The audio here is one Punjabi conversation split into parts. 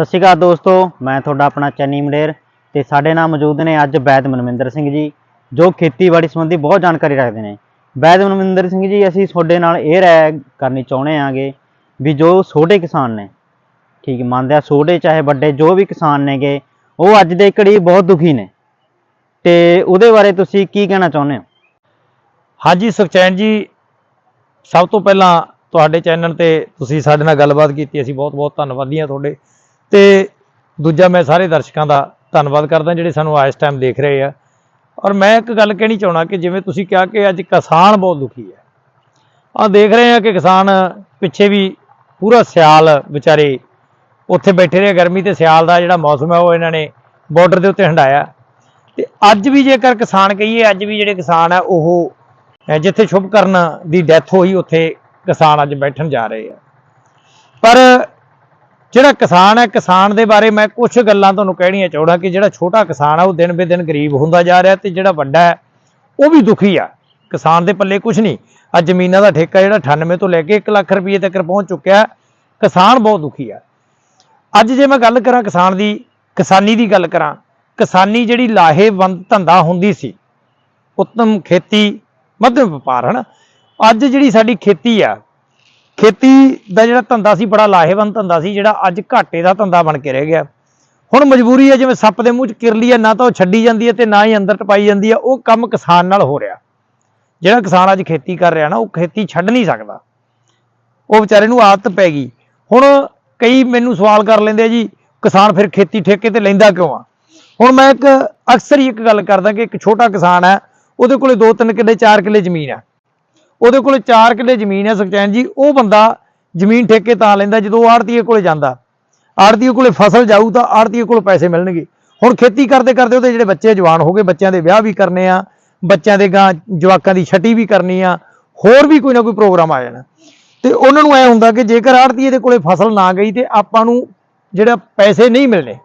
ਸਤਿ ਸ਼੍ਰੀ ਅਕਾਲ ਦੋਸਤੋ, ਮੈਂ ਤੁਹਾਡਾ ਆਪਣਾ ਚੰਨੀ ਮਡੇਰ ਤੇ ਸਾਡੇ ਨਾਲ ਮੌਜੂਦ ਨੇ ਅੱਜ ਵੈਦ ਮਨਵਿੰਦਰ ਸਿੰਘ ਜੀ, ਜੋ ਖੇਤੀਬਾੜੀ ਸੰਬੰਧੀ ਬਹੁਤ ਜਾਣਕਾਰੀ ਰੱਖਦੇ ਨੇ। ਵੈਦ ਮਨਵਿੰਦਰ ਸਿੰਘ ਜੀ, ਅਸੀਂ ਤੁਹਾਡੇ ਨਾਲ ਇਹ ਰਾਏ ਕਰਨੀ ਚਾਹੁੰਦੇ ਆਂਗੇ ਵੀ ਜੋ ਛੋਟੇ ਕਿਸਾਨ ਨੇ, ਠੀਕ, ਮੰਨਦੇ ਆ ਛੋਟੇ ਚਾਹੇ ਵੱਡੇ, ਜੋ ਵੀ ਕਿਸਾਨ ਨੇਗੇ, ਉਹ ਅੱਜ ਦੇ ਘੜੀ ਬਹੁਤ ਦੁਖੀ ਨੇ। ਤੇ ਉਹਦੇ ਬਾਰੇ ਤੁਸੀਂ ਕੀ ਕਹਿਣਾ ਚਾਹੁੰਦੇ ਹੋ? ਹਾਂਜੀ, ਸੁਖਚੈਨ ਜੀ, ਸਭ ਤੋਂ ਪਹਿਲਾਂ ਤੁਹਾਡੇ ਚੈਨਲ ਤੇ ਤੁਸੀਂ ਸਾਡੇ ਨਾਲ ਗੱਲਬਾਤ ਕੀਤੀ, ਅਸੀਂ ਬਹੁਤ ਬਹੁਤ ਧੰਨਵਾਦੀ ਹਾਂ ਤੁਹਾਡੇ। ਤੇ ਦੂਜਾ ਮੈਂ ਸਾਰੇ ਦਰਸ਼ਕਾਂ ਦਾ ਧੰਨਵਾਦ ਕਰਦਾ ਜਿਹੜੇ ਸਾਨੂੰ ਇਸ ਟਾਈਮ ਦੇਖ ਰਹੇ ਆ। ਔਰ ਮੈਂ ਇੱਕ ਗੱਲ ਕਹਿਣੀ ਚਾਹਣਾ ਕਿ ਜਿਵੇਂ ਤੁਸੀਂ ਕਿਹਾ ਕਿ ਅੱਜ ਕਿਸਾਨ ਬਹੁਤ ਦੁਖੀ ਹੈ। ਆ ਦੇਖ ਰਹੇ ਆ ਕਿ ਕਿਸਾਨ ਪਿੱਛੇ ਵੀ ਪੂਰਾ ਸਿਆਲ ਵਿਚਾਰੇ ਉੱਥੇ ਬੈਠੇ ਰਹੇ ਗਰਮੀ ਤੇ ਸਿਆਲ ਦਾ ਜਿਹੜਾ ਮੌਸਮ ਹੈ ਉਹ ਇਹਨਾਂ ਨੇ ਬਾਰਡਰ ਦੇ ਉੱਤੇ ਹੰਡਾਇਆ ਤੇ ਅੱਜ ਵੀ ਜੇਕਰ ਕਿਸਾਨ ਕਹੀਏ, ਅੱਜ ਵੀ ਜਿਹੜੇ ਕਿਸਾਨ ਆ, ਉਹ, ਅਹ ਜਿੱਥੇ ਸ਼ੁਭਕਰਨ ਦੀ ਡੈਥ ਹੋਈ, ਉੱਥੇ ਕਿਸਾਨ ਅੱਜ ਬੈਠਣ ਜਾ ਰਹੇ ਆ। ਪਰ ਜਿਹੜਾ ਕਿਸਾਨ ਹੈ, ਕਿਸਾਨ ਦੇ ਬਾਰੇ ਮੈਂ ਕੁਝ ਗੱਲਾਂ ਤੁਹਾਨੂੰ ਕਹਿਣੀਆਂ ਚਾਹੁੰਦਾ ਕਿ ਜਿਹੜਾ ਛੋਟਾ ਕਿਸਾਨ ਆ, ਉਹ ਦਿਨ ਬੇ ਦਿਨ ਗਰੀਬ ਹੁੰਦਾ ਜਾ ਰਿਹਾ ਤੇ ਜਿਹੜਾ ਵੱਡਾ ਹੈ, ਉਹ ਵੀ ਦੁਖੀ ਆ। ਕਿਸਾਨ ਦੇ ਪੱਲੇ ਕੁਝ ਨਹੀਂ। ਆ ਜ਼ਮੀਨਾਂ ਦਾ ਠੇਕਾ ਜਿਹੜਾ 98 ਤੋਂ ਲੈ ਕੇ 1 ਲੱਖ ਰੁਪਏ ਤੱਕ ਪਹੁੰਚ ਚੁੱਕਿਆ ਕਿਸਾਨ ਬਹੁਤ ਦੁਖੀ ਆ। ਅੱਜ ਜੇ ਮੈਂ ਗੱਲ ਕਰਾਂ ਕਿਸਾਨ ਦੀ, ਕਿਸਾਨੀ ਦੀ ਗੱਲ ਕਰਾਂ, ਕਿਸਾਨੀ ਜਿਹੜੀ ਲਾਹੇਵੰਦ ਧੰਦਾ ਹੁੰਦੀ ਸੀ, ਉੱਤਮ ਖੇਤੀ, ਮੱਧਮ ਵਪਾਰ, ਹਨ? ਅੱਜ ਜਿਹੜੀ ਸਾਡੀ ਖੇਤੀ ਆ ਖੇਤੀ ਦਾ ਜਿਹੜਾ ਧੰਦਾ ਸੀ, ਬੜਾ ਲਾਹੇਵੰਦ ਧੰਦਾ ਸੀ, ਜਿਹੜਾ ਅੱਜ ਘਾਟੇ ਦਾ ਧੰਦਾ ਬਣ ਕੇ ਰਹਿ ਗਿਆ। ਹੁਣ ਮਜਬੂਰੀ ਹੈ, ਜਿਵੇਂ ਸੱਪ ਦੇ ਮੂੰਹ 'ਚ ਕਿਰਲੀ ਹੈ, ਨਾ ਤਾਂ ਉਹ ਛੱਡੀ ਜਾਂਦੀ ਹੈ ਤੇ ਨਾ ਹੀ ਅੰਦਰ ਟਪਾਈ ਜਾਂਦੀ ਹੈ। ਉਹ ਕੰਮ ਕਿਸਾਨ ਨਾਲ ਹੋ ਰਿਹਾ। ਜਿਹੜਾ ਕਿਸਾਨ ਅੱਜ ਖੇਤੀ ਕਰ ਰਿਹਾ ਨਾ, ਉਹ ਖੇਤੀ ਛੱਡ ਨਹੀਂ ਸਕਦਾ। ਉਹ ਵਿਚਾਰੇ ਨੂੰ ਆਦਤ ਪੈ ਗਈ। ਹੁਣ ਕਈ ਮੈਨੂੰ ਸਵਾਲ ਕਰ ਲੈਂਦੇ ਆ ਜੀ, ਕਿਸਾਨ ਫਿਰ ਖੇਤੀ ਠੇਕੇ ਤੇ ਲੈਂਦਾ ਕਿਉਂ ਆ? ਹੁਣ ਮੈਂ ਇੱਕ ਅਕਸਰ ਹੀ ਇੱਕ ਗੱਲ ਕਰਦਾ ਕਿ ਇੱਕ ਛੋਟਾ ਕਿਸਾਨ ਹੈ, ਉਹਦੇ ਕੋਲੇ 2-3 ਕਿੱਲੇ 4 ਕਿੱਲੇ ਜ਼ਮੀਨ ਹੈ। ਉਹਦੇ ਕੋਲ 4 ਕਿੱਲੇ ਜ਼ਮੀਨ ਹੈ ਸੁਖਚੈਨ ਜੀ, ਉਹ ਬੰਦਾ ਜ਼ਮੀਨ ਠੇਕੇ ਤਾਂ ਲੈਂਦਾ ਜਦੋਂ ਆੜਤੀਏ ਕੋਲੇ ਜਾਂਦਾ। ਆੜਤੀਏ ਕੋਲੇ ਫਸਲ ਜਾਊ ਤਾਂ ਆੜਤੀਏ ਕੋਲ ਪੈਸੇ ਮਿਲਣਗੇ। ਹੁਣ ਖੇਤੀ ਕਰਦੇ ਕਰਦੇ ਉਹਦੇ ਜਿਹੜੇ ਬੱਚੇ ਜਵਾਨ ਹੋ ਗਏ, ਬੱਚਿਆਂ ਦੇ ਵਿਆਹ ਵੀ ਕਰਨੇ ਆ, ਬੱਚਿਆਂ ਦੇ ਗਾਂ ਜਵਾਕਾਂ ਦੀ ਛਟੀ ਵੀ ਕਰਨੀ ਆ, ਹੋਰ ਵੀ ਕੋਈ ਨਾ ਕੋਈ ਪ੍ਰੋਗਰਾਮ ਆ ਜਾਣਾ। ਤੇ ਉਹਨਾਂ ਨੂੰ ਐ ਹੁੰਦਾ ਕਿ ਜੇਕਰ ਆੜਤੀਏ ਦੇ ਕੋਲੇ ਫਸਲ ਨਾ ਗਈ ਤੇ ਆਪਾਂ ਨੂੰ ਜਿਹੜਾ ਪੈਸੇ ਨਹੀਂ ਮਿਲਣੇ,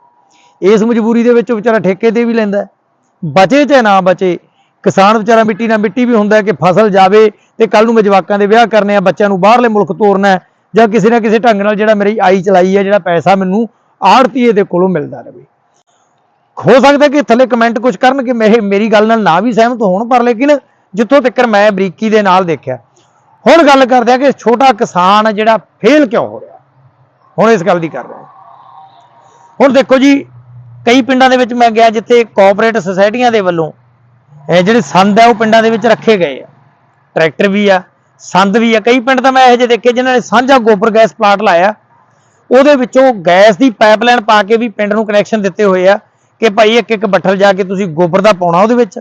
ਇਸ ਮਜਬੂਰੀ ਦੇ ਵਿੱਚ ਉਹ ਵਿਚਾਰਾ ਠੇਕੇ ਤੇ ਵੀ ਲੈਂਦਾ। ਬਚੇ ਚਾਹੇ ਨਾ ਬਚੇ, ਕਿਸਾਨ ਵਿਚਾਰਾ ਮਿੱਟੀ ਨਾਲ ਮਿੱਟੀ ਵੀ ਹੁੰਦਾ ਕਿ ਫਸਲ ਜਾਵੇ ਤੇ ਕੱਲ ਨੂੰ ਮੈਂ ਜਵਾਕਾਂ ਦੇ ਵਿਆਹ ਕਰਨੇ ਆ, ਬੱਚਿਆਂ ਨੂੰ ਬਾਹਰਲੇ ਮੁਲਕ ਤੋਰਨਾ ਜਾਂ ਕਿਸੇ ਨਾ ਕਿਸੇ ਢੰਗ ਨਾਲ ਜਿਹੜਾ ਮੇਰੀ ਆਈ ਚਲਾਈ ਹੈ, ਜਿਹੜਾ ਪੈਸਾ ਮੈਨੂੰ ਆੜਤੀਏ ਦੇ ਕੋਲੋਂ ਮਿਲਦਾ ਰਹੇ ਹੋ ਸਕਦਾ ਕਿ ਥੱਲੇ ਕਮੈਂਟ ਕੁਝ ਕਰਨ ਕਿ ਮੇਰੇ ਮੇਰੀ ਗੱਲ ਨਾਲ ਨਾ ਵੀ ਸਹਿਮਤ ਹੋਣ, ਪਰ ਲੇਕਿਨ ਜਿੱਥੋਂ ਤੱਕ ਮੈਂ ਬਰੀਕੀ ਦੇ ਨਾਲ ਦੇਖਿਆ, ਹੁਣ ਗੱਲ ਕਰਦੇ ਆ ਕਿ ਛੋਟਾ ਕਿਸਾਨ ਜਿਹੜਾ ਫੇਲ ਕਿਉਂ ਹੋ ਰਿਹਾ? ਹੁਣ ਇਸ ਗੱਲ ਦੀ ਕਰ ਰਹੇ ਹੁਣ ਦੇਖੋ ਜੀ, ਕਈ ਪਿੰਡਾਂ ਦੇ ਵਿੱਚ ਮੈਂ ਗਿਆ ਜਿੱਥੇ ਕੋਆਪਰੇਟਿਵ ਸੁਸਾਇਟੀਆਂ ਦੇ ਵੱਲੋਂ ਜਿਹੜੇ ਸੰਦ ਹੈ ਉਹ ਪਿੰਡਾਂ ਦੇ ਵਿੱਚ ਰੱਖੇ ਗਏ ਆ। ਟਰੈਕਟਰ ਵੀ ਆ, ਸੰਦ ਵੀ ਆ। ਕਈ ਪਿੰਡ ਤਾਂ ਮੈਂ ਇਹੋ ਜਿਹੇ ਦੇਖੇ ਜਿਨ੍ਹਾਂ ਨੇ ਸਾਂਝਾ ਗੋਬਰ ਗੈਸ ਪਲਾਂਟ ਲਾਇਆ। ਉਹਦੇ ਵਿੱਚੋਂ ਗੈਸ ਦੀ ਪਾਈਪਲਾਈਨ ਪਾ ਕੇ ਵੀ ਪਿੰਡ ਨੂੰ ਕਨੈਕਸ਼ਨ ਦਿੱਤੇ ਹੋਏ ਆ ਕਿ ਭਾਈ ਇੱਕ ਇੱਕ ਬੱਠਲ ਜਾ ਕੇ ਤੁਸੀਂ ਗੋਬਰ ਦਾ ਪਾਉਣਾ ਉਹਦੇ ਵਿੱਚ।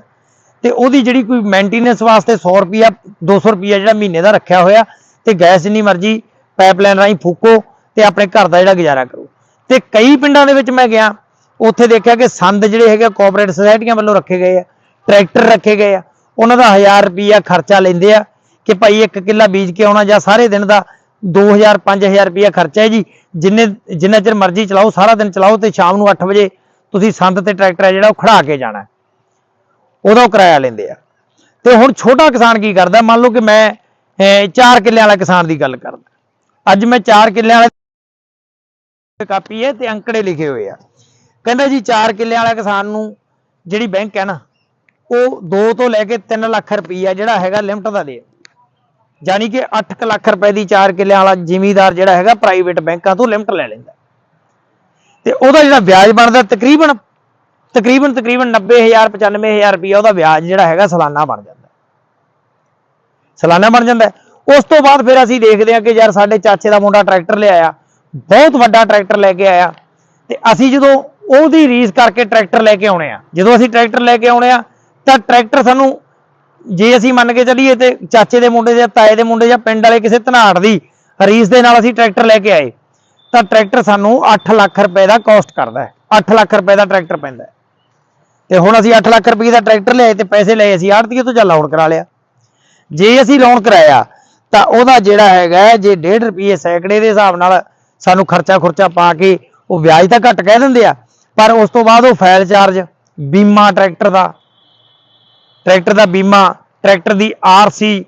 ਤੇ ਉਹਦੀ ਜਿਹੜੀ ਕੋਈ ਮੇਨਟੇਨੈਂਸ ਵਾਸਤੇ 100 ਰੁਪਿਆ 200 ਰੁਪਿਆ ਜਿਹੜਾ ਮਹੀਨੇ ਦਾ ਰੱਖਿਆ ਹੋਇਆ ਤੇ ਗੈਸ ਜਿੰਨੀ ਮਰਜ਼ੀ ਪਾਈਪਲਾਈਨ ਰਾਹੀਂ ਫੂਕੋ ਤੇ ਆਪਣੇ ਘਰ ਦਾ ਜਿਹੜਾ ਗੁਜ਼ਾਰਾ ਕਰੋ। ਤੇ ਕਈ ਪਿੰਡਾਂ ਦੇ ਵਿੱਚ ਮੈਂ ਗਿਆ, ਉੱਥੇ ਦੇਖਿਆ ਕਿ ਸੰਦ ਜਿਹੜੇ ਹੈਗੇ ਕੋਆਪਰੇਟਿਵ ਸੁਸਾਇਟੀਆਂ ਵੱਲੋਂ ਰੱਖੇ ਗਏ ਆ, ਟਰੈਕਟਰ ਰੱਖੇ ਗਏ ਆ। ਉਹਨਾਂ ਦਾ 1000 ਰੁਪਿਆ ਖਰਚਾ ਲੈਂਦੇ ਆ ਕਿ ਭਾਈ ਇੱਕ ਕਿੱਲਾ ਬੀਜ ਕੇ ਆਉਣਾ ਜਾਂ ਸਾਰੇ ਦਿਨ ਦਾ 2000 5000 ਰੁਪਿਆ ਖਰਚਾ ਹੈ ਜੀ। ਜਿੰਨੇ, ਜਿੰਨਾ ਚਿਰ ਮਰਜ਼ੀ ਚਲਾਓ, ਸਾਰਾ ਦਿਨ ਚਲਾਓ ਤੇ ਸ਼ਾਮ ਨੂੰ 8 ਵਜੇ ਤੁਸੀਂ ਸੰਦ ਤੇ ਟਰੈਕਟਰ ਹੈ ਜਿਹੜਾ ਉਹ ਖੜਾ ਕੇ ਜਾਣਾ ਉਹਦਾ ਉਹ ਕਿਰਾਇਆ ਲੈਂਦੇ ਆ। ਤੇ ਹੁਣ ਛੋਟਾ ਕਿਸਾਨ ਕੀ ਕਰਦਾ? ਮੰਨ ਲਓ ਕਿ ਮੈਂ 4 ਕਿੱਲਿਆਂ ਵਾਲਾ ਕਿਸਾਨ ਦੀ ਗੱਲ ਕਰਦਾ। ਅੱਜ ਮੈਂ 4 ਕਿੱਲਿਆਂ ਵਾਲਾ ਕਾਪੀ ਹੈ ਤੇ ਅੰਕੜੇ ਲਿਖੇ ਹੋਏ ਆ। ਕਹਿੰਦਾ ਜੀ 4 ਕਿੱਲਿਆਂ ਵਾਲਾ ਕਿਸਾਨ ਨੂੰ ਜਿਹੜੀ ਬੈਂਕ ਹੈ ਨਾ ਉਹ 2 ਤੋਂ ਲੈ ਕੇ 3 ਲੱਖ ਰੁਪਈਆ ਜਿਹੜਾ ਹੈਗਾ ਲਿਮਟ ਦਾ ਦੇ। ਯਾਨੀ ਕਿ 8 ਲੱਖ ਰੁਪਏ ਦੀ 4 ਕਿੱਲਿਆਂ ਵਾਲਾ ਜ਼ਿਮੀਦਾਰ ਜਿਹੜਾ ਹੈਗਾ ਪ੍ਰਾਈਵੇਟ ਬੈਂਕਾਂ ਤੋਂ ਲਿਮਟ ਲੈ ਲੈਂਦਾ। ਤੇ ਉਹਦਾ ਜਿਹੜਾ ਵਿਆਜ ਬਣਦਾ ਤਕਰੀਬਨ ਤਕਰੀਬਨ ਤਕਰੀਬਨ 90000 95000 ਰੁਪਇਆ ਉਹਦਾ ਵਿਆਜ ਜਿਹੜਾ ਹੈਗਾ ਸਾਲਾਨਾ ਬਣ ਜਾਂਦਾ। ਸਾਲਾਨਾ ਬਣ ਜਾਂਦਾ। ਉਸ ਤੋਂ ਬਾਅਦ ਫਿਰ ਅਸੀਂ ਦੇਖਦੇ ਹਾਂ ਕਿ ਯਾਰ ਸਾਡੇ ਚਾਚੇ ਦਾ ਮੁੰਡਾ ਟਰੈਕਟਰ ਲਿਆਇਆ, ਬਹੁਤ ਵੱਡਾ ਟਰੈਕਟਰ ਲੈ ਕੇ ਆਇਆ। ਤੇ ਅਸੀਂ ਜਦੋਂ ਉਹਦੀ ਰੀਸ ਕਰਕੇ ਟਰੈਕਟਰ ਲੈ ਕੇ ਆਉਣੇ ਆ, ਜਦੋਂ ਅਸੀਂ ਟਰੈਕਟਰ ਲੈ ਕੇ ਆਉਣੇ ਆ ਤਾਂ ਟਰੈਕਟਰ ਸਾਨੂੰ, ਜੇ ਅਸੀਂ ਮੰਨ ਕੇ ਚੱਲੀਏ ਤੇ ਚਾਚੇ ਦੇ ਮੁੰਡੇ ਜਾਂ ਤਾਏ ਦੇ ਮੁੰਡੇ ਜਾਂ ਪਿੰਡ ਵਾਲੇ ਕਿਸੇ ਧਨਾੜ ਦੀ ਰੀਸ ਦੇ ਨਾਲ ਅਸੀਂ ਟਰੈਕਟਰ ਲੈ ਕੇ ਆਏ, ਤਾਂ ਟਰੈਕਟਰ ਸਾਨੂੰ 8 ਲੱਖ ਰੁਪਏ ਦਾ ਕਾਸਟ ਕਰਦਾ ਹੈ। 8 ਲੱਖ ਰੁਪਏ ਦਾ ਟਰੈਕਟਰ ਪੈਂਦਾ ਹੈ। ਤੇ ਹੁਣ ਅਸੀਂ 8 ਲੱਖ ਰੁਪਏ ਦਾ ਟਰੈਕਟਰ ਲਿਆਏ ਤੇ ਪੈਸੇ ਲਏ, ਅਸੀਂ ਆੜਤੀਏ ਤੋਂ ਜਾਂ ਲੋਨ ਕਰਾ ਲਿਆ। ਜੇ ਅਸੀਂ ਲੋਨ ਕਰਾਇਆ, ਤਾਂ ਉਹਦਾ ਜਿਹੜਾ ਹੈਗਾ ਜੇ 1.5 ਰੁਪਏ ਸੈਕੜੇ ਦੇ ਹਿਸਾਬ ਨਾਲ ਸਾਨੂੰ ਖਰਚਾ ਖੁਰਚਾ ਪਾ ਕੇ ਉਹ ਵਿਆਜ ਤਾਂ ਘੱਟ ਕਹਿ ਦਿੰਦੇ ਆ, ਪਰ ਉਸ ਤੋਂ ਬਾਅਦ ਉਹ ਫਾਈਲ ਚਾਰਜ ਬੀਮਾ ਟਰੈਕਟਰ ਦਾ ਟਰੈਕਟਰ ਦਾ ਬੀਮਾ, ਟਰੈਕਟਰ ਦੀ ਆਰਸੀ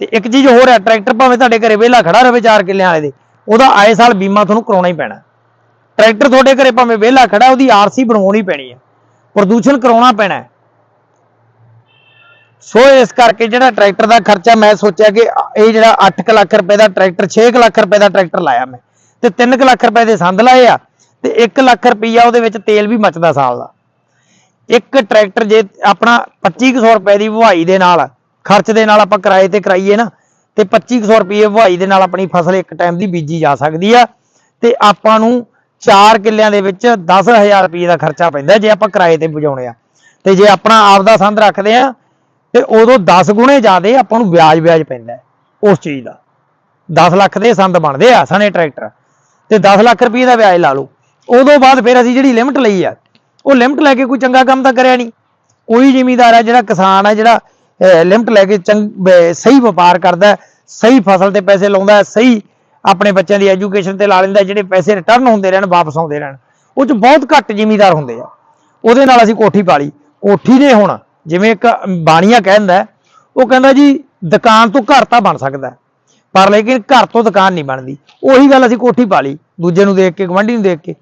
ਤੇ ਇੱਕ ਚੀਜ਼ ਹੋਰ ਹੈ, ਟਰੈਕਟਰ ਭਾਵੇਂ ਤੁਹਾਡੇ ਘਰੇ ਵਿਹਲਾ ਖੜਾ ਰਵੇ 4 ਕਿੱਲਿਆਂ ਵਾਲੇ ਦੇ, ਉਹਦਾ ਆਏ ਸਾਲ ਬੀਮਾ ਤੁਹਾਨੂੰ ਕਰਾਉਣਾ ਹੀ ਪੈਣਾ। ਟਰੈਕਟਰ ਤੁਹਾਡੇ ਘਰੇ ਭਾਵੇਂ ਵਿਹਲਾ ਖੜਾ, ਉਹਦੀ ਆਰਸੀ ਬਣਵਾਉਣੀ ਪੈਣੀ ਹੈ, ਪ੍ਰਦੂਸ਼ਣ ਕਰਾਉਣਾ ਪੈਣਾ ਸੋ ਇਸ ਕਰਕੇ ਜਿਹੜਾ ਟਰੈਕਟਰ ਦਾ ਖਰਚਾ ਮੈਂ ਸੋਚਿਆ ਕਿ ਇਹ ਜਿਹੜਾ 8 ਲੱਖ ਰੁਪਏ ਦਾ ਟਰੈਕਟਰ 6 ਲੱਖ ਰੁਪਏ ਦਾ ਟਰੈਕਟਰ ਲਾਇਆ ਮੈਂ, ਤੇ 3 ਲੱਖ ਰੁਪਏ ਦੇ ਸੰਦ ਲਾਏ ਆ, ਤੇ 1 ਲੱਖ ਰੁਪਈਆ ਉਹਦੇ ਵਿੱਚ ਤੇਲ ਵੀ ਮੱਚਦਾ ਸਾਲ ਦਾ। ਇੱਕ ਟਰੈਕਟਰ ਜੇ ਆਪਣਾ 2500 ਰੁਪਏ ਦੀ ਵਹਾਈ ਦੇ ਨਾਲ, ਖਰਚ ਦੇ ਨਾਲ ਆਪਾਂ ਕਿਰਾਏ ਤੇ ਕਰਾਈਏ ਨਾ, ਤੇ 2500 ਰੁਪਏ ਵਹਾਈ ਦੇ ਨਾਲ ਆਪਣੀ ਫਸਲ ਇੱਕ ਟਾਈਮ ਦੀ ਬੀਜੀ ਜਾ ਸਕਦੀ ਆ, ਤੇ ਆਪਾਂ ਨੂੰ 4 ਕਿੱਲਿਆਂ ਦੇ ਵਿੱਚ 10000 ਰੁਪਏ ਦਾ ਖਰਚਾ ਪੈਂਦਾ ਜੇ ਆਪਾਂ ਕਿਰਾਏ ਤੇ ਬੁਝਾਉਣੇ ਆ। ਤੇ ਜੇ ਆਪਣਾ ਆਪਦਾ ਸੰਦ ਰੱਖਦੇ ਆ, ਤੇ ਉਦੋਂ 10 ਗੁਣੇ ਜ਼ਿਆਦੇ ਆਪਾਂ ਨੂੰ ਵਿਆਜ ਵਿਆਜ ਪੈਂਦਾ ਉਸ ਚੀਜ਼ ਦਾ। 10 ਲੱਖ ਦੇ ਸੰਦ ਬਣਦੇ ਆ ਸਣੇ ਟਰੈਕਟਰ, ਤੇ 10 ਲੱਖ ਰੁਪਏ ਦਾ ਵਿਆਜ ਲਾ ਲਓ। ਉਦੋਂ ਬਾਅਦ ਫਿਰ ਅਸੀਂ ਜਿਹੜੀ ਲਿਮਟ ਲਈ ਆ ਉਹ ਲਿਮਟ ਲੈ ਕੇ ਕੋਈ ਚੰਗਾ ਕੰਮ ਤਾਂ ਕਰਿਆ ਨਹੀਂ। ਕੋਈ ਜ਼ਿਮੀਦਾਰ ਹੈ ਜਿਹੜਾ ਕਿਸਾਨ ਹੈ ਜਿਹੜਾ ਲਿਮਟ ਲੈ ਕੇ ਚੰਗ ਸਹੀ ਵਪਾਰ ਕਰਦਾ ਸਹੀ ਫਸਲ ਤੇ ਪੈਸੇ ਲਾਉਂਦਾ ਸਹੀ ਆਪਣੇ ਬੱਚਿਆਂ ਦੀ ਐਜੂਕੇਸ਼ਨ ਤੇ ਲਾ ਲੈਂਦਾ ਜਿਹੜੇ ਪੈਸੇ ਰਿਟਰਨ ਹੁੰਦੇ ਰਹਿਣ ਵਾਪਸ ਆਉਂਦੇ ਰਹਿਣ। ਉਹ ਚ ਬਹੁਤ ਘੱਟ ਜ਼ਿਮੀਦਾਰ ਹੁੰਦੇ ਆ। ਉਹਦੇ ਨਾਲ ਅਸੀਂ ਕੋਠੀ ਪਾ ਲਈ। ਕੋਠੀ ਨੇ ਹੁਣ ਜਿਵੇਂ ਇੱਕ ਬਾਣੀਆ ਕਹਿੰਦਾ ਹੈ, ਉਹ ਕਹਿੰਦਾ ਜੀ ਦੁਕਾਨ ਤੋਂ ਘਰ ਤਾਂ ਬਣ ਸਕਦਾ ਪਰ ਲੇਕਿਨ ਘਰ ਤੋਂ ਦੁਕਾਨ ਨਹੀਂ ਬਣਦੀ। ਉਹੀ ਗੱਲ ਅਸੀਂ ਕੋਠੀ ਪਾ ਲਈ। ਦੂਜੇ ਨੂੰ ਦੇਖ ਕੇ ਗਵੰਡੀ ਨੂੰ ਦੇਖ ਕੇ।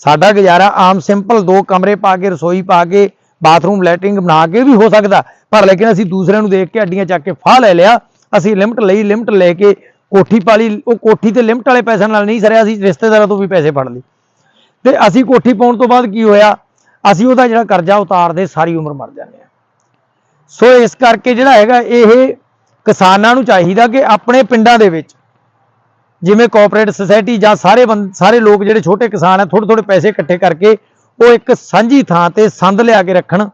ਸਾਡਾ ਗੁਜ਼ਾਰਾ ਆਮ ਸਿੰਪਲ ਦੋ ਕਮਰੇ ਪਾ ਕੇ, ਰਸੋਈ ਪਾ ਕੇ, ਬਾਥਰੂਮ, ਲੈਟਰਿੰਗ ਬਣਾ ਕੇ ਵੀ ਹੋ ਸਕਦਾ। ਪਰ ਲੇਕਿਨ ਅਸੀਂ ਦੂਸਰਿਆਂ ਨੂੰ ਦੇਖ ਕੇ ਅੱਡੀਆਂ ਚੱਕ ਕੇ ਫਾਹ ਲੈ ਲਿਆ। ਅਸੀਂ ਲਿਮਟ ਲਈ, ਲਿਮਟ ਲੈ ਕੇ ਕੋਠੀ ਪਾ ਲਈ। ਉਹ ਕੋਠੀ ਤੇ ਲਿਮਟ ਵਾਲੇ ਪੈਸਿਆਂ ਨਾਲ ਨਹੀਂ ਸਰਿਆ, ਅਸੀਂ ਰਿਸ਼ਤੇਦਾਰਾਂ ਤੋਂ ਵੀ ਪੈਸੇ ਫੜ ਲਏ। ਤੇ ਅਸੀਂ ਕੋਠੀ ਪਾਉਣ ਤੋਂ ਬਾਅਦ ਕੀ ਹੋਇਆ? ਅਸੀਂ ਉਹਦਾ ਜਿਹੜਾ ਕਰਜ਼ਾ ਉਤਾਰਦੇ, ਸਾਰੀ ਉਮਰ ਮਰ ਜਾਂਦੇ ਆ ਸੋ ਇਸ ਕਰਕੇ ਜਿਹੜਾ ਹੈਗਾ, ਇਹ ਕਿਸਾਨਾਂ ਨੂੰ ਚਾਹੀਦਾ ਕਿ ਆਪਣੇ ਪਿੰਡਾਂ ਦੇ ਵਿੱਚ ਜਿਵੇਂ ਕੋਆਪਰੇਟ ਸੁਸਾਇਟੀ ਜਾਂ ਸਾਰੇ ਬੰਦ- ਸਾਰੇ ਲੋਕ ਜਿਹੜੇ ਛੋਟੇ ਕਿਸਾਨ ਆ ਥੋੜੇ ਥੋੜੇ ਪੈਸੇ ਇਕੱਠੇ ਕਰਕੇ ਉਹ ਇੱਕ ਸਾਂਝੀ ਥਾਂ ਤੇ ਸੰਦ ਲਿਆ ਕੇ ਰੱਖਣ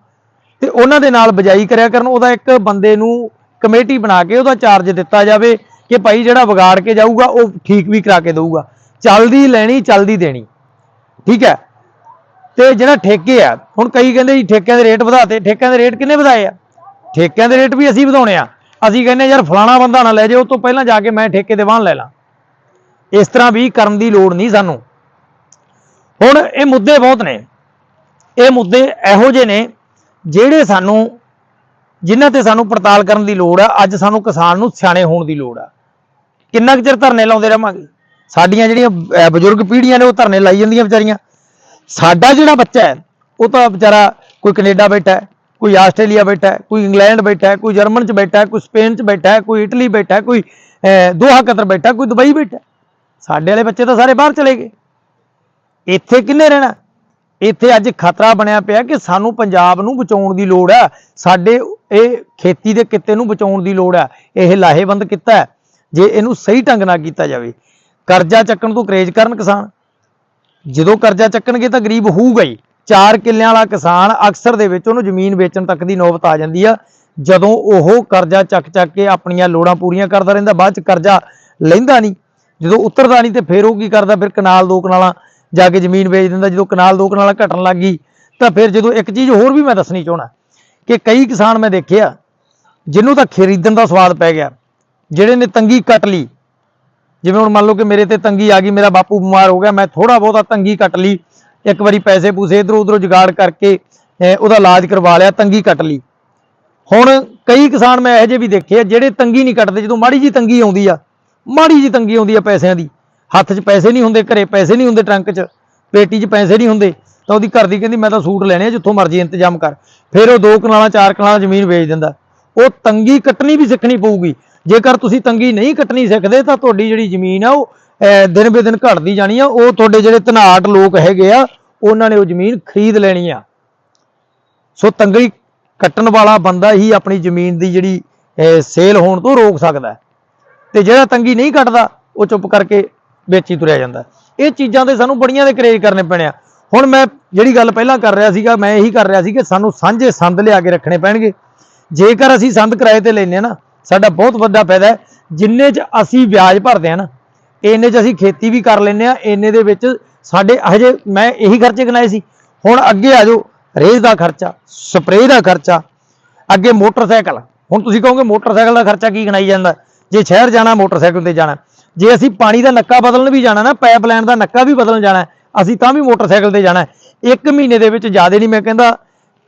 ਤੇ ਉਹਨਾਂ ਦੇ ਨਾਲ ਬਜਾਈ ਕਰਿਆ ਕਰਨ, ਉਹਦਾ ਇੱਕ ਬੰਦੇ ਨੂੰ ਕਮੇਟੀ ਬਣਾ ਕੇ ਉਹਦਾ ਚਾਰਜ ਦਿੱਤਾ ਜਾਵੇ ਕਿ ਭਾਈ ਜਿਹੜਾ ਵਿਗਾੜ ਕੇ ਜਾਊਗਾ, ਉਹ ਠੀਕ ਵੀ ਕਰਾ ਕੇ ਦੇਊਗਾ। ਚੱਲਦੀ ਲੈਣੀ, ਚੱਲਦੀ ਦੇਣੀ। ਠੀਕ ਹੈ? ਤੇ ਜਿਹੜਾ ਠੇਕੇ ਆ, ਹੁਣ ਕਈ ਕਹਿੰਦੇ ਜੀ ਠੇਕਿਆਂ ਦੇ ਰੇਟ ਵਧਾਤੇ, ਠੇਕਿਆਂ ਦੇ ਰੇਟ ਕਿੰਨੇ ਵਧਾਏ ਆ? ਠੇਕਿਆਂ ਦੇ ਰੇਟ ਵੀ ਅਸੀਂ ਵਧਾਉਣੇ ਆ। ਅਸੀਂ ਕਹਿੰਦੇ ਯਾਰ ਫਲਾਣਾ ਬੰਦਾ ਨਾ ਲੈ ਜੇ ਉਹ ਤੋਂ ਪਹਿਲਾਂ ਜਾ ਕੇ ਮੈਂ ਠੇਕੇ ਦੇ ਵਾਹਨ ਲੈ ਲਾਂ। ਇਸ ਤਰ੍ਹਾਂ ਵੀ ਕਰਨ ਦੀ ਲੋੜ ਨਹੀਂ ਸਾਨੂੰ। ਹੁਣ ਇਹ ਮੁੱਦੇ ਬਹੁਤ ਨੇ। ਇਹ ਮੁੱਦੇ ਇਹੋ ਜਿਹੇ ਨੇ ਜਿਹੜੇ ਸਾਨੂੰ, ਜਿਨ੍ਹਾਂ ਤੇ ਸਾਨੂੰ ਪੜਤਾਲ ਕਰਨ ਦੀ ਲੋੜ ਆ। ਅੱਜ ਸਾਨੂੰ ਕਿਸਾਨ ਨੂੰ ਸਿਆਣੇ ਹੋਣ ਦੀ ਲੋੜ ਆ। ਕਿੰਨਾ ਕੁ ਚਿਰ ਧਰਨੇ ਲਾਉਂਦੇ ਰਵਾਂਗੇ ਸਾਡੀਆਂ ਜਿਹੜੀਆਂ ਬਜ਼ੁਰਗ ਪੀੜ੍ਹੀਆਂ ਨੇ ਉਹ ਧਰਨੇ ਲਾਈ ਜਾਂਦੀਆਂ ਵਿਚਾਰੀਆਂ। ਸਾਡਾ ਜਿਹੜਾ ਬੱਚਾ ਹੈ, ਉਹ ਤਾਂ ਵਿਚਾਰਾ ਕੋਈ ਕੈਨੇਡਾ ਬੈਠਾ ਹੈ, ਕੋਈ ਆਸਟ੍ਰੇਲੀਆ ਬੈਠਾ ਹੈ, ਕੋਈ ਇੰਗਲੈਂਡ ਬੈਠਾ ਹੈ, ਕੋਈ ਜਰਮਨ ਚ ਬੈਠਾ ਹੈ, ਕੋਈ ਸਪੇਨ ਚ ਬੈਠਾ ਹੈ, ਕੋਈ ਇਟਲੀ ਬੈਠਾ ਹੈ, ਕੋਈ ਦੋਹਾ ਕਤਰ ਬੈਠਾ ਕੋਈ ਦੁਬਈ ਬੈਠਾ ਸਾਡੇ ਵਾਲੇ ਬੱਚੇ ਤਾਂ ਸਾਰੇ ਬਾਹਰ ਚਲੇ ਗਏ। ਇੱਥੇ ਕਿੰਨੇ ਰਹਿਣਾ? ਇੱਥੇ ਅੱਜ ਖਤਰਾ ਬਣਿਆ ਪਿਆ ਕਿ ਸਾਨੂੰ ਪੰਜਾਬ ਨੂੰ ਬਚਾਉਣ ਦੀ ਲੋੜ ਹੈ। ਸਾਡੇ ਇਹ ਖੇਤੀ ਦੇ ਕਿੱਤੇ ਨੂੰ ਬਚਾਉਣ ਦੀ ਲੋੜ ਹੈ। ਇਹ ਲਾਹੇਵੰਦ ਕਿੱਤਾ ਹੈ। ਜੇ ਇਹਨੂੰ ਸਹੀ ਢੰਗ ਨਾਲ ਕੀਤਾ ਜਾਵੇ, ਕਰਜ਼ਾ ਚੱਕਣ ਤੋਂ ਕਰੇਜ ਕਰਨ ਕਿਸਾਨ। ਜਦੋਂ ਕਰਜ਼ਾ ਚੱਕਣਗੇ ਤਾਂ ਗਰੀਬ ਹੋਊਗਾ ਹੀ। ਚਾਰ ਕਿੱਲਿਆਂ ਵਾਲਾ ਕਿਸਾਨ ਅਕਸਰ ਦੇ ਵਿੱਚ ਉਹਨੂੰ ਜ਼ਮੀਨ ਵੇਚਣ ਤੱਕ ਦੀ ਨੌਬਤ ਆ ਜਾਂਦੀ ਆ। ਜਦੋਂ ਉਹ ਕਰਜ਼ਾ ਚੱਕ ਚੱਕ ਕੇ ਆਪਣੀਆਂ ਲੋੜਾਂ ਪੂਰੀਆਂ ਕਰਦਾ ਰਹਿੰਦਾ, ਬਾਅਦ ਚ ਕਰਜ਼ਾ ਲੈਂਦਾ ਨਹੀਂ। ਜਦੋਂ ਉਤਰਦਾ ਨਹੀਂ ਤੇ ਫਿਰ ਉਹ ਕੀ ਕਰਦਾ? ਫਿਰ ਕਨਾਲ ਦੋ ਕਨਾਲਾਂ ਜਾ ਕੇ ਜ਼ਮੀਨ ਵੇਚ ਦਿੰਦਾ। ਜਦੋਂ ਕਨਾਲ ਦੋ ਕਨਾਲਾਂ ਘਟਣ ਲੱਗ ਗਈ, ਤਾਂ ਫਿਰ ਜਦੋਂ ਇੱਕ ਚੀਜ਼ ਹੋਰ ਵੀ ਮੈਂ ਦੱਸਣੀ ਚਾਹਣਾ ਕਿ ਕਈ ਕਿਸਾਨ ਮੈਂ ਦੇਖਿਆ ਜਿਹਨੂੰ ਤਾਂ ਖਰੀਦਣ ਦਾ ਸਵਾਦ ਪੈ ਗਿਆ, ਜਿਹੜੇ ਨੇ ਤੰਗੀ ਕੱਟ ਲਈ। ਜਿਵੇਂ ਹੁਣ ਮੰਨ ਲਓ ਕਿ ਮੇਰੇ ਤੇ ਤੰਗੀ ਆ ਗਈ, ਮੇਰਾ ਬਾਪੂ ਬਿਮਾਰ ਹੋ ਗਿਆ, ਮੈਂ ਥੋੜਾ ਬਹੁਤਾ ਤੰਗੀ ਕੱਟ ਲਈ। ਇੱਕ ਵਾਰੀ ਪੈਸੇ ਪੂਸੇ ਇਧਰੋਂ ਉਧਰੋਂ ਜੁਗਾੜ ਕਰਕੇ ਉਹਦਾ ਇਲਾਜ ਕਰਵਾ ਲਿਆ, ਤੰਗੀ ਕੱਟ ਲਈ। ਹੁਣ ਕਈ ਕਿਸਾਨ ਮੈਂ ਇਹੋ ਜਿਹੇ ਵੀ ਦੇਖੇ ਆ, ਜਿਹੜੇ ਤੰਗੀ ਨਹੀਂ ਕੱਟਦੇ, ਜਦੋਂ ਮਾੜੀ ਜੀ ਤੰਗੀ ਆਉਂਦੀ ਆ ਮਾੜੀ ਜੀ ਤੰਗੀ ਆਉਂਦੀ ਆ ਪੈਸਿਆਂ ਦੀ। ਹੱਥ 'ਚ ਪੈਸੇ ਨਹੀਂ ਹੁੰਦੇ ਘਰੇ ਪੈਸੇ ਨਹੀਂ ਹੁੰਦੇ ਟਰੰਕ 'ਚ ਪੇਟੀ 'ਚ ਪੈਸੇ ਨਹੀਂ ਹੁੰਦੇ। ਤਾਂ ਉਹਦੀ ਘਰ ਦੀ ਕਹਿੰਦੀ ਮੈਂ ਤਾਂ ਸੂਟ ਲੈਣੇ ਆ ਜਿੱਥੋਂ ਮਰਜ਼ੀ ਇੰਤਜ਼ਾਮ ਕਰ। ਫਿਰ ਉਹ ਦੋ ਕਨਾਲਾਂ ਚਾਰ ਕਨਾਲਾਂ ਜ਼ਮੀਨ ਵੇਚ ਦਿੰਦਾ। ਉਹ ਤੰਗੀ ਕੱਟਣੀ ਵੀ ਸਿੱਖਣੀ ਪਊਗੀ। ਜੇਕਰ ਤੁਸੀਂ ਤੰਗੀ ਨਹੀਂ ਕੱਟਣੀ ਸਿੱਖਦੇ ਤਾਂ ਤੁਹਾਡੀ ਜਿਹੜੀ ਜ਼ਮੀਨ ਆ ਉਹ ਅਹ, ਦਿਨ ਬੇ ਦਿਨ ਘਟਦੀ ਜਾਣੀ ਆ। ਉਹ ਤੁਹਾਡੇ ਜਿਹੜੇ ਧਨਾਟ ਲੋਕ ਹੈਗੇ ਆ ਉਹਨਾਂ ਨੇ ਉਹ ਜ਼ਮੀਨ ਖਰੀਦ ਲੈਣੀ ਆ। ਸੋ ਤੰਗੀ ਕੱਟਣ ਵਾਲਾ ਬੰਦਾ ਹੀ ਆਪਣੀ ਜ਼ਮੀਨ ਦੀ ਜਿਹੜੀ ਸੇਲ ਹੋਣ ਤੋਂ ਰੋਕ ਸਕਦਾ। ਤੇ ਜਿਹੜਾ ਤੰਗੀ ਨਹੀਂ ਕੱਟਦਾ, ਉਹ ਚੁੱਪ ਕਰਕੇ ਵੇਚੀ ਤੁਰਿਆ ਜਾਂਦਾ। ਇਹ ਚੀਜ਼ਾਂ ਤੇ ਸਾਨੂੰ ਬੜੀਆਂ ਦੇ ਕਰੇਜ ਕਰਨੇ ਪੈਣੇ ਆ। ਹੁਣ ਮੈਂ ਜਿਹੜੀ ਗੱਲ ਪਹਿਲਾਂ ਕਰ ਰਿਹਾ ਸੀਗਾ, ਮੈਂ ਇਹੀ ਕਰ ਰਿਹਾ ਸੀ ਕਿ ਸਾਨੂੰ ਸਾਂਝੇ ਸੰਦ ਲਿਆ ਕੇ ਰੱਖਣੇ ਪੈਣਗੇ। ਜੇਕਰ ਅਸੀਂ ਸੰਦ ਕਿਰਾਏ ਤੇ ਲੈਨੇ ਆ ਨਾ, ਸਾਡਾ ਬਹੁਤ ਵੱਡਾ ਫਾਇਦਾ ਹੈ। ਜਿੰਨੇ ਚ ਅਸੀਂ ਵਿਆਜ ਭਰਦੇ ਆ ਨਾ, ਇੰਨੇ ਚ ਅਸੀਂ ਖੇਤੀ ਵੀ ਕਰ ਲੈਨੇ ਆ ਇੰਨੇ ਦੇ ਵਿੱਚ ਸਾਡੇ ਹਜੇ ਮੈਂ ਇਹੀ ਖਰਚੇ ਗਿਣਾਏ ਸੀ। ਹੁਣ ਅੱਗੇ ਆ ਜਾਓ ਰੇਜ਼ ਦਾ ਖਰਚਾ, ਸਪਰੇਅ ਦਾ ਖਰਚਾ, ਅੱਗੇ ਮੋਟਰਸਾਈਕਲ। ਹੁਣ ਤੁਸੀਂ ਕਹੋਗੇ ਮੋਟਰਸਾਈਕਲ ਦਾ ਖਰਚਾ ਕੀ ਗਿਣਾਈ ਜਾਂਦਾ? ਜੇ ਸ਼ਹਿਰ ਜਾਣਾ, ਮੋਟਰਸਾਈਕਲ ਤੇ ਜਾਣਾ, ਜੇ ਅਸੀਂ ਪਾਣੀ ਦਾ ਨੱਕਾ ਬਦਲਣ ਵੀ ਜਾਣਾ ਨਾ ਪਾਈਪ ਲਾਈਨ ਦਾ ਨੱਕਾ ਵੀ ਬਦਲਣ ਜਾਣਾ, ਅਸੀਂ ਤਾਂ ਵੀ ਮੋਟਰਸਾਈਕਲ ਤੇ ਜਾਣਾ। ਇੱਕ ਮਹੀਨੇ ਦੇ ਵਿੱਚ ਜ਼ਿਆਦਾ ਨਹੀਂ, ਮੈਂ ਕਹਿੰਦਾ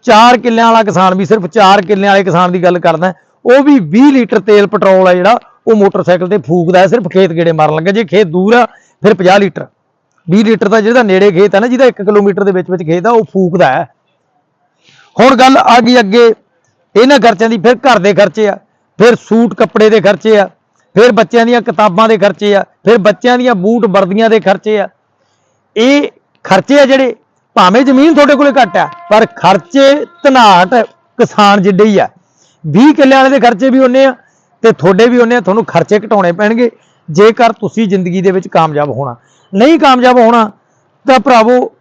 4 ਕਿੱਲਿਆਂ ਵਾਲਾ ਕਿਸਾਨ ਵੀ, ਸਿਰਫ 4 ਕਿੱਲਿਆਂ ਵਾਲੇ ਕਿਸਾਨ ਦੀ ਗੱਲ ਕਰਦਾ, ਉਹ ਵੀ 20 ਲੀਟਰ ਤੇਲ ਪੈਟਰੋਲ ਆ ਜਿਹੜਾ, ਉਹ ਮੋਟਰਸਾਈਕਲ ਤੇ ਫੂਕਦਾ ਹੈ, ਸਿਰਫ ਖੇਤ ਗੇੜੇ ਮਾਰਨ ਲੱਗਾ, ਜੇ ਖੇਤ ਦੂਰ ਆ, ਫਿਰ 50 ਲੀਟਰ। 20 ਲੀਟਰ ਦਾ ਜਿਹੜਾ ਨੇੜੇ ਖੇਤ ਹੈ ਨਾ, ਜਿਹਦਾ 1 ਕਿਲੋਮੀਟਰ ਦੇ ਵਿੱਚ ਵਿੱਚ ਖੇਤ ਆ, ਉਹ ਫੂਕਦਾ ਹੈ। ਹੁਣ ਗੱਲ ਆ ਗਈ ਅੱਗੇ, ਇਹਨਾਂ ਖਰਚਿਆਂ ਦੀ, ਫਿਰ ਘਰ ਦੇ ਖਰਚੇ ਆ। ਫਿਰ ਸੂਟ ਕੱਪੜੇ ਦੇ ਖਰਚੇ ਆ, ਫਿਰ ਬੱਚਿਆਂ ਦੀਆਂ ਕਿਤਾਬਾਂ ਦੇ ਖਰਚੇ ਆ, ਫਿਰ ਬੱਚਿਆਂ ਦੀਆਂ ਬੂਟ ਵਰਦੀਆਂ ਦੇ ਖਰਚੇ ਆ। ਇਹ ਖਰਚੇ ਆ ਜਿਹੜੇ ਭਾਵੇਂ ਜ਼ਮੀਨ ਤੁਹਾਡੇ ਕੋਲੇ ਘੱਟ ਆ, ਪਰ ਖਰਚੇ ਧਨਾਟ ਕਿਸਾਨ ਜਿੱਡੇ ਹੀ ਆ। 20 ਕਿੱਲੇ ਵਾਲੇ ਦੇ ਖਰਚੇ ਵੀ ਉਹਨੇ ਆ ਤੇ ਤੁਹਾਡੇ ਵੀ ਉਹਨੇ ਆ, ਤੁਹਾਨੂੰ ਖਰਚੇ ਘਟਾਉਣੇ ਪੈਣਗੇ, ਜੇਕਰ ਤੁਸੀਂ ਜ਼ਿੰਦਗੀ ਦੇ ਵਿੱਚ ਕਾਮਯਾਬ ਹੋਣਾ। ਨਹੀਂ ਕਾਮਯਾਬ ਹੋਣਾ ਤਾਂ ਭਰਾਵੋ,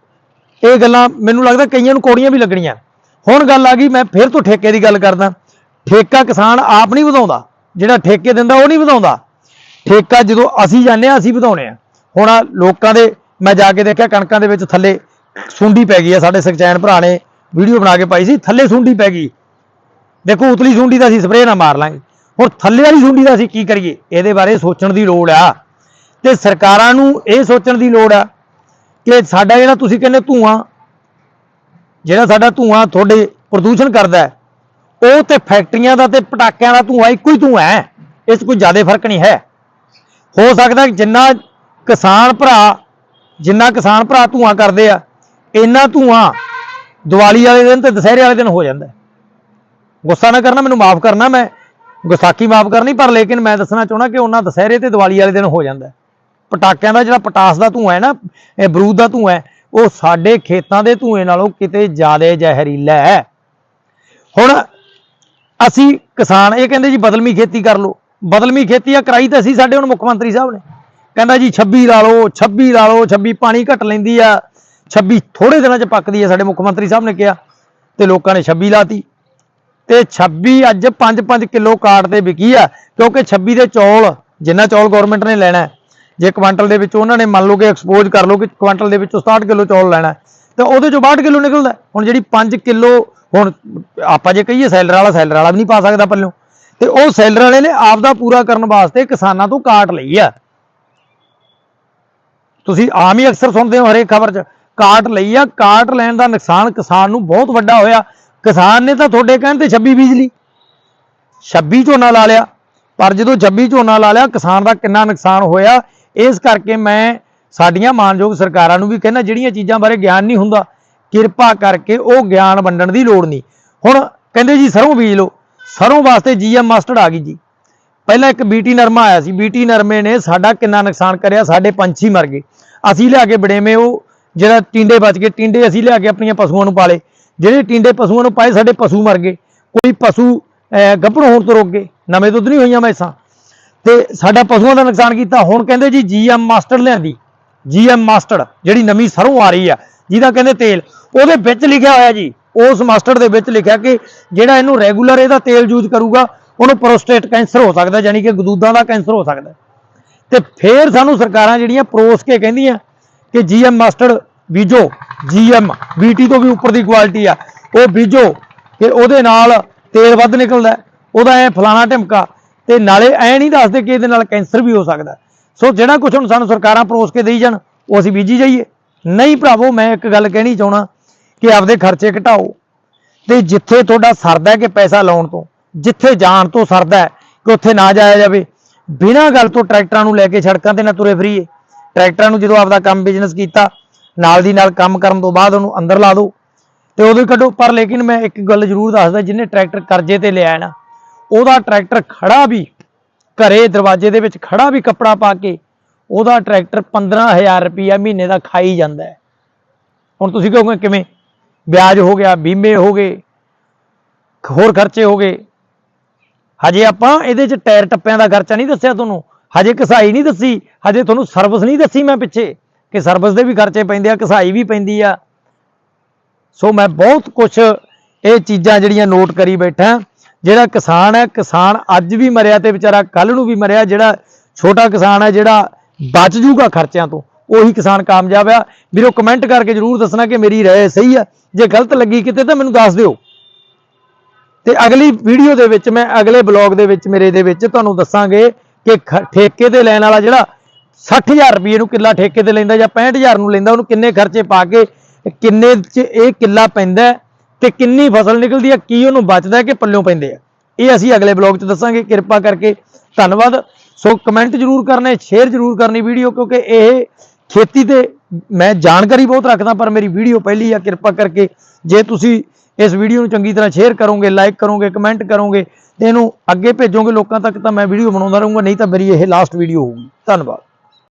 ਇਹ ਗੱਲਾਂ ਮੈਨੂੰ ਲੱਗਦਾ ਕਈਆਂ ਨੂੰ ਕੋੜੀਆਂ ਵੀ ਲੱਗਣੀਆਂ। ਹੁਣ ਗੱਲ ਆ ਗਈ, ਮੈਂ ਫਿਰ ਤੋਂ ਠੇਕੇ ਦੀ ਗੱਲ ਕਰਦਾ। ਠੇਕਾ ਕਿਸਾਨ ਆਪ ਨਹੀਂ ਵਧਾਉਂਦਾ ਜਿਹੜਾ ਠੇਕੇ ਦਿੰਦਾ ਉਹ ਨਹੀਂ ਵਧਾਉਂਦਾ। ਠੇਕਾ ਜਦੋਂ ਅਸੀਂ ਜਾਂਦੇ ਆ ਅਸੀਂ ਵਧਾਉਣੇ ਆ ਹੁਣ ਲੋਕਾਂ ਦੇ ਮੈਂ ਜਾ ਕੇ ਦੇਖਿਆ ਕਣਕਾਂ ਦੇ ਵਿੱਚ ਥੱਲੇ ਸੁੰਡੀ ਪੈ ਗਈ ਆ ਸਾਡੇ ਸਖਚੈਨ ਭਰਾ ਨੇ ਵੀਡੀਓ ਬਣਾ ਕੇ ਪਾਈ ਸੀ ਥੱਲੇ ਸੁੰਡੀ ਪੈ ਗਈ। ਦੇਖੋ ਉਤਲੀ ਸੁੰਡੀ ਦਾ ਅਸੀਂ ਸਪਰੇਅ ਨਾ ਮਾਰ ਲਾਂਗੇ। ਹੁਣ ਥੱਲੇ ਵਾਲੀ ਸੁੰਡੀ ਦਾ ਅਸੀਂ ਕੀ ਕਰੀਏ? ਇਹਦੇ ਬਾਰੇ ਸੋਚਣ ਦੀ ਲੋੜ ਆ। ਤੇ ਸਰਕਾਰਾਂ ਨੂੰ ਇਹ ਸੋਚਣ ਦੀ ਲੋੜ ਆ ਕਿ ਸਾਡਾ ਜਿਹੜਾ ਤੁਸੀਂ ਕਹਿੰਦੇ ਧੂਆਂ ਜਿਹੜਾ ਸਾਡਾ ਧੂਆਂ ਤੁਹਾਡੇ ਪ੍ਰਦੂਸ਼ਣ ਕਰਦਾ ਹੈ, ਉਹ ਤੇ ਫੈਕਟਰੀਆਂ ਦਾ ਤੇ ਪਟਾਕਿਆਂ ਦਾ ਧੂੰਆਂ ਇੱਕੋ ਹੀ ਧੂੰਆਂ ਹੈ। ਇਸ 'ਚ ਕੋਈ ਜ਼ਿਆਦਾ ਫ਼ਰਕ ਨਹੀਂ ਹੈ। ਹੋ ਸਕਦਾ ਜਿੰਨਾ ਕਿਸਾਨ ਭਰਾ, ਜਿੰਨਾ ਕਿਸਾਨ ਭਰਾ ਧੂਆਂ ਕਰਦੇ ਆ, ਇੰਨਾ ਧੂਆਂ ਦੀਵਾਲੀ ਵਾਲੇ ਦਿਨ ਤੇ ਦੁਸਹਿਰੇ ਵਾਲੇ ਦਿਨ ਹੋ ਜਾਂਦਾ ਗੁੱਸਾ ਨਾ ਕਰਨਾ, ਮੈਨੂੰ ਮਾਫ ਕਰਨਾ, ਮੈਂ ਗੁਸਤਾਖੀ ਮਾਫ ਕਰਨੀ, ਪਰ ਲੇਕਿਨ ਮੈਂ ਦੱਸਣਾ ਚਾਹਣਾ ਕਿ ਉਹਨਾਂ ਦੁਸਹਿਰੇ ਤੇ ਦੀਵਾਲੀ ਵਾਲੇ ਦਿਨ ਹੋ ਜਾਂਦਾ ਪਟਾਕਿਆਂ ਦਾ ਜਿਹੜਾ ਪਟਾਸ ਦਾ ਧੂਆਂ ਹੈ ਨਾ, ਇਹ ਬਰੂਦ ਦਾ ਧੂਆਂ ਹੈ, ਉਹ ਸਾਡੇ ਖੇਤਾਂ ਦੇ ਧੂਏ ਨਾਲੋਂ ਕਿਤੇ ਜ਼ਿਆਦਾ ਜ਼ਹਿਰੀਲਾ ਹੈ। ਹੁਣ ਅਸੀਂ ਕਿਸਾਨ ਇਹ ਕਹਿੰਦੇ ਜੀ ਬਦਲਮੀ ਖੇਤੀ ਕਰ ਲਓ। ਬਦਲਮੀ ਖੇਤੀ ਆ ਕਰਾਈ ਤਾਂ ਅਸੀਂ ਸਾਡੇ ਹੁਣ ਮੁੱਖ ਮੰਤਰੀ ਸਾਹਿਬ ਨੇ। ਕਹਿੰਦਾ ਜੀ 26 ਲਾ ਲਓ 26 ਲਾ ਲਓ 26 ਪਾਣੀ ਘਟ ਲੈਂਦੀ ਆ 26 ਥੋੜੇ ਦਿਨਾਂ 'ਚ ਪੱਕਦੀ ਆ ਸਾਡੇ ਮੁੱਖ ਮੰਤਰੀ ਸਾਹਿਬ ਨੇ ਕਿਹਾ। ਤੇ ਲੋਕਾਂ ਨੇ 26 ਲਾਤੀ। ਤੇ 26 ਅੱਜ 5-5 ਕਿਲੋ ਕਾਟ ਤੇ ਵਿਕੀ ਆ ਕਿਉਂਕਿ 26 ਦੇ ਚੌਲ ਜਿੰਨਾ ਚੌਲ ਗਵਰਨਮੈਂਟ ਨੇ ਲੈਣਾ ਜੇ ਕੁਆਂਟਲ ਦੇ ਵਿੱਚ ਉਹਨਾਂ ਨੇ ਮੰਨ ਲਓ ਕਿ ਐਕਸਪੋਜ਼ ਕਰ ਲਓ ਕਿ ਕੁਆਂਟਲ ਦੇ ਵਿੱਚੋਂ 67 ਕਿਲੋ ਚੌਲ ਲੈਣਾ ਹੈ, ਤੇ ਉਹਦੇ ਚੋਂ 62 ਕਿਲੋ ਨਿਕਲਦਾ ਹੁਣ ਜਿਹੜੀ 5 ਕਿਲੋ ਹੁਣ ਆਪਾਂ ਜੇ ਕਹੀਏ ਸੈਲਰ ਵਾਲਾ ਸੈਲਰ ਵਾਲਾ ਵੀ ਨਹੀਂ ਪਾ ਸਕਦਾ ਪੱਲਿਓ। ਤੇ ਉਹ ਸੈਲਰ ਵਾਲੇ ਨੇ ਆਪ ਦਾ ਪੂਰਾ ਕਰਨ ਵਾਸਤੇ ਕਿਸਾਨਾਂ ਤੋਂ ਕਾਟ ਲਈ ਆ। ਤੁਸੀਂ ਆਮ ਹੀ ਅਕਸਰ ਸੁਣਦੇ ਹੋ ਹਰੇਕ ਖਬਰ 'ਚ, ਕਾਟ ਲਈ ਆ। ਕਾਟ ਲੈਣ ਦਾ ਨੁਕਸਾਨ ਕਿਸਾਨ ਨੂੰ ਬਹੁਤ ਵੱਡਾ ਹੋਇਆ। ਕਿਸਾਨ ਨੇ ਤਾਂ ਤੁਹਾਡੇ ਕਹਿਣ ਤੇ 26 ਬੀਜ ਲਈ। 26 ਝੋਨਾ ਲਾ ਲਿਆ। ਪਰ ਜਦੋਂ 26 ਝੋਨਾ ਲਾ ਲਿਆ, ਕਿਸਾਨ ਦਾ ਕਿੰਨਾ ਨੁਕਸਾਨ ਹੋਇਆ? ਇਸ ਕਰਕੇ ਮੈਂ ਸਾਡੀਆਂ ਮਾਨਯੋਗ ਸਰਕਾਰਾਂ ਨੂੰ ਵੀ ਕਹਿੰਦਾ, ਜਿਹੜੀਆਂ ਚੀਜ਼ਾਂ ਬਾਰੇ ਗਿਆਨ ਨਹੀਂ ਹੁੰਦਾ ਕਿਰਪਾ ਕਰਕੇ ਉਹ ਗਿਆਨ ਵੰਡਣ ਦੀ ਲੋੜ ਨਹੀਂ। ਹੁਣ ਕਹਿੰਦੇ ਜੀ ਸਰੋਂ ਬੀਜ ਲਓ। ਸਰੋਂ ਵਾਸਤੇ ਜੀਐਮ ਮਾਸਟਰ ਆ ਗਈ ਜੀ। ਪਹਿਲਾਂ ਇੱਕ ਬੀਟੀ ਨਰਮਾ ਆਇਆ ਸੀ। ਬੀਟੀ ਨਰਮੇ ਨੇ ਸਾਡਾ ਕਿੰਨਾ ਨੁਕਸਾਨ ਕਰਿਆ? ਸਾਡੇ ਪੰਛੀ ਮਰ ਗਏ। ਅਸੀਂ ਲਿਆ ਕੇ ਬੜੇਵੇਂ ਉਹ ਜਿਹੜਾ ਟਿੰਡੇ ਬਚ ਗਏ। ਟਿੰਡੇ ਅਸੀਂ ਲਿਆ ਕੇ ਆਪਣੀਆਂ ਪਸ਼ੂਆਂ ਨੂੰ ਪਾਲੇ। ਜਿਹੜੇ ਟਿੰਡੇ ਪਸ਼ੂਆਂ ਨੂੰ ਪਾਏ ਸਾਡੇ ਪਸ਼ੂ ਮਰ ਗਏ। ਕੋਈ ਪਸ਼ੂ ਅਹ, ਗੱਭਰੂ ਹੋਣ ਤੋਂ ਰੁਕ ਗਏ। ਨਵੇਂ ਦੁੱਧ ਨਹੀਂ ਹੋਈਆਂ ਮੈਸਾਂ। ਤੇ ਸਾਡਾ ਪਸ਼ੂਆਂ ਦਾ ਨੁਕਸਾਨ ਕੀਤਾ। ਹੁਣ ਕਹਿੰਦੇ ਜੀ ਜੀਐਮ ਮਾਸਟਰ ਲਿਆਂਦੀ। ਜੀਐਮ ਮਾਸਟਰ ਜਿਹੜੀ ਨਵੀਂ ਸਰੋਂ ਆ ਰਹੀ ਆ ਜਿਹਦਾ ਕਹਿੰਦੇ ਤੇਲ, ਉਹਦੇ ਵਿੱਚ ਲਿਖਿਆ ਹੋਇਆ ਜੀ, ਉਸ ਮਾਸਟਰ ਦੇ ਵਿੱਚ ਲਿਖਿਆ ਕਿ ਜਿਹੜਾ ਇਹਨੂੰ ਰੈਗੂਲਰ ਇਹਦਾ ਤੇਲ ਯੂਜ਼ ਕਰੂਗਾ, ਉਹਨੂੰ ਪ੍ਰੋਸਟੇਟ ਕੈਂਸਰ ਹੋ ਸਕਦਾ ਯਾਨੀ ਕਿ ਗਦੂਦਾਂ ਦਾ ਕੈਂਸਰ ਹੋ ਸਕਦਾ। ਤੇ ਫੇਰ ਸਾਨੂੰ ਸਰਕਾਰਾਂ ਜਿਹੜੀਆਂ ਪਰੋਸ ਕੇ ਕਹਿੰਦੀਆਂ ਕਿ ਜੀਐਮ ਮਾਸਟਰ ਬੀਜੋ ਜੀਐਮ ਬੀਟੀ ਤੋਂ ਵੀ ਉੱਪਰ ਦੀ ਕੁਆਲਿਟੀ ਆ, ਉਹ ਬੀਜੋ ਕਿ ਉਹਦੇ ਨਾਲ ਤੇਲ ਵੱਧ ਨਿਕਲਦਾ, ਉਹਦਾ ਐ ਫਲਾਣਾ ਢਿਮਕਾ, ਤੇ ਨਾਲੇ ਐ ਨਹੀਂ ਦੱਸਦੇ ਕਿ ਇਹਦੇ ਨਾਲ ਕੈਂਸਰ ਵੀ ਹੋ ਸਕਦਾ। ਸੋ ਜਿਹੜਾ ਕੁਝ ਹੁਣ ਸਾਨੂੰ ਸਰਕਾਰਾਂ ਪਰੋਸ ਕੇ ਦੇਈ ਜਾਣ, ਉਹ ਅਸੀਂ ਬੀਜੀ ਜਾਈਏ। ਨਹੀਂ ਭਰਾਵੋ, ਮੈਂ ਇੱਕ ਗੱਲ ਕਹਿਣੀ ਚਾਹਣਾ ਕਿ ਆਪਦੇ ਖਰਚੇ ਘਟਾਓ ਤੇ ਜਿੱਥੇ ਤੁਹਾਡਾ ਸਰਦਾ ਕਿ ਪੈਸਾ ਲਾਉਣ ਤੋਂ, ਜਿੱਥੇ ਜਾਣ ਤੋਂ ਸਰਦਾ ਹੈ ਕਿ ਉੱਥੇ ਨਾ ਜਾਇਆ ਜਾਵੇ। ਬਿਨਾਂ ਗੱਲ ਤੋਂ ਟਰੈਕਟਰਾਂ ਨੂੰ ਲੈ ਕੇ ਸੜਕਾਂ ਤੇ ਨਾ ਤੁਰੇ ਫਰੀਏ। ਟਰੈਕਟਰਾਂ ਨੂੰ ਜਦੋਂ ਆਪਦਾ ਕੰਮ ਬਿਜ਼ਨਸ ਕੀਤਾ, ਨਾਲ ਦੀ ਨਾਲ ਕੰਮ ਕਰਨ ਤੋਂ ਬਾਅਦ ਉਹਨੂੰ ਅੰਦਰ ਲਾ ਦਿਓ ਤੇ ਉਦੋਂ ਹੀ ਕੱਢੋ। ਪਰ ਲੇਕਿਨ ਮੈਂ ਇੱਕ ਗੱਲ ਜ਼ਰੂਰ ਦੱਸਦਾ, ਜਿਹਨੇ ਟਰੈਕਟਰ ਕਰਜ਼ੇ ਤੇ ਲਿਆ ਨਾ, ਉਹਦਾ ਟਰੈਕਟਰ ਖੜਾ ਵੀ ਘਰੇ ਦਰਵਾਜ਼ੇ ਦੇ ਵਿੱਚ ਖੜਾ ਵੀ ਕੱਪੜਾ ਪਾ ਕੇ ਉਹਦਾ ਟਰੈਕਟਰ 15000 ਰੁਪਈਆ ਮਹੀਨੇ ਦਾ ਖਾਈ ਜਾਂਦਾ ਹੈ। ਹੁਣ ਤੁਸੀਂ ਕਹੋਗੇ ਕਿਵੇਂ? ਵਿਆਜ ਹੋ ਗਿਆ, ਬੀਮੇ ਹੋ ਗਏ, ਹੋਰ ਖਰਚੇ ਹੋ ਗਏ। ਹਜੇ ਆਪਾਂ ਇਹਦੇ ਚ ਟਾਇਰ ਟੱਪਿਆਂ ਦਾ ਖਰਚਾ ਨਹੀਂ ਦੱਸਿਆ ਤੁਹਾਨੂੰ। ਹਜੇ ਕਸਾਈ ਨਹੀਂ ਦੱਸੀ। ਹਜੇ ਤੁਹਾਨੂੰ ਸਰਵਿਸ ਨਹੀਂ ਦੱਸੀ ਮੈਂ ਪਿੱਛੇ ਕਿ ਸਰਵਿਸ ਦੇ ਵੀ ਖਰਚੇ ਪੈਂਦੇ ਆ, ਕਸਾਈ ਵੀ ਪੈਂਦੀ ਆ। ਸੋ ਮੈਂ ਬਹੁਤ ਕੁਝ ਇਹ ਚੀਜ਼ਾਂ ਜਿਹੜੀਆਂ ਨੋਟ ਕਰੀ ਬੈਠਾ। ਜਿਹੜਾ ਕਿਸਾਨ ਹੈ, ਕਿਸਾਨ ਅੱਜ ਵੀ ਮਰਿਆ ਤੇ ਵਿਚਾਰਾ ਕੱਲ ਨੂੰ ਵੀ ਮਰਿਆ, ਜਿਹੜਾ ਛੋਟਾ ਕਿਸਾਨ ਹੈ, ਜਿਹੜਾ ਬਚ ਜੂਗਾ ਖਰਚਿਆਂ ਤੋਂ। ਉਹੀ ਕਿਸਾਨ ਕਾਮਯਾਬ ਆ। ਵੀਰੋ ਕਮੈਂਟ ਕਰਕੇ ਜਰੂਰ ਦੱਸਣਾ ਕਿ ਮੇਰੀ ਰਾਏ ਸਹੀ ਆ। ਜੇ ਗਲਤ ਲੱਗੀ ਕਿਤੇ, ਤਾਂ ਮੈਨੂੰ ਦੱਸ ਦਿਓ। ਤੇ ਅਗਲੀ ਵੀਡੀਓ ਦੇ ਵਿੱਚ, ਮੈਂ ਅਗਲੇ ਬਲੌਗ ਦੇ ਵਿੱਚ, ਮੇਰੇ ਦੇ ਵਿੱਚ ਤੁਹਾਨੂੰ ਦੱਸਾਂਗੇ ਕਿ ਖ- ਠੇਕੇ ਤੇ ਲੈਣ ਵਾਲਾ ਜਿਹੜਾ 60000 ਰੁਪਏ ਨੂੰ ਕਿੱਲਾ ਠੇਕੇ ਤੇ ਲੈਂਦਾ ਜਾਂ 65000 ਨੂੰ ਲੈਂਦਾ, ਉਹਨੂੰ ਕਿੰਨੇ ਖਰਚੇ ਪਾ ਕੇ, ਕਿੰਨੇ ਚ ਇਹ ਕਿੱਲਾ ਪੈਂਦਾ ਤੇ ਕਿੰਨੀ ਫਸਲ ਨਿਕਲਦੀ ਹੈ, ਕੀ ਉਹਨੂੰ ਬਚਦਾ ਕਿ ਪੱਲਿਓਂ ਪੈਂਦੇ ਆ। ਇਹ ਅਸੀਂ ਅਗਲੇ ਬਲੌਗ 'ਚ ਦੱਸਾਂਗੇ। ਕਿਰਪਾ ਕਰਕੇ ਧੰਨਵਾਦ। ਸੋ ਕਮੈਂਟ ਜਰੂਰ ਕਰਨੇ, ਸ਼ੇਅਰ ਜਰੂਰ ਕਰਨੀ ਵੀਡੀਓ, ਕਿਉਂਕਿ ਇਹ ਖੇਤੀ ਤੇ ਮੈਂ ਜਾਣਕਾਰੀ ਬਹੁਤ ਰੱਖਦਾ, ਪਰ ਮੇਰੀ ਵੀਡੀਓ ਪਹਿਲੀ ਆ, ਕਿਰਪਾ ਕਰਕੇ ਜੇ ਤੁਸੀਂ ਇਸ ਵੀਡੀਓ ਨੂੰ ਚੰਗੀ ਤਰ੍ਹਾਂ ਸ਼ੇਅਰ ਕਰੋਗੇ, ਲਾਈਕ ਕਰੋਗੇ, ਕਮੈਂਟ ਕਰੋਗੇ ਤੇ ਇਹਨੂੰ ਅੱਗੇ ਭੇਜੋਗੇ ਲੋਕਾਂ ਤੱਕ, ਤਾਂ ਮੈਂ ਵੀਡੀਓ ਬਣਾਉਂਦਾ ਰਹੂੰਗਾ, ਨਹੀਂ ਤਾਂ ਮੇਰੀ ਇਹ ਲਾਸਟ ਵੀਡੀਓ ਹੋਊਗੀ। ਧੰਨਵਾਦ।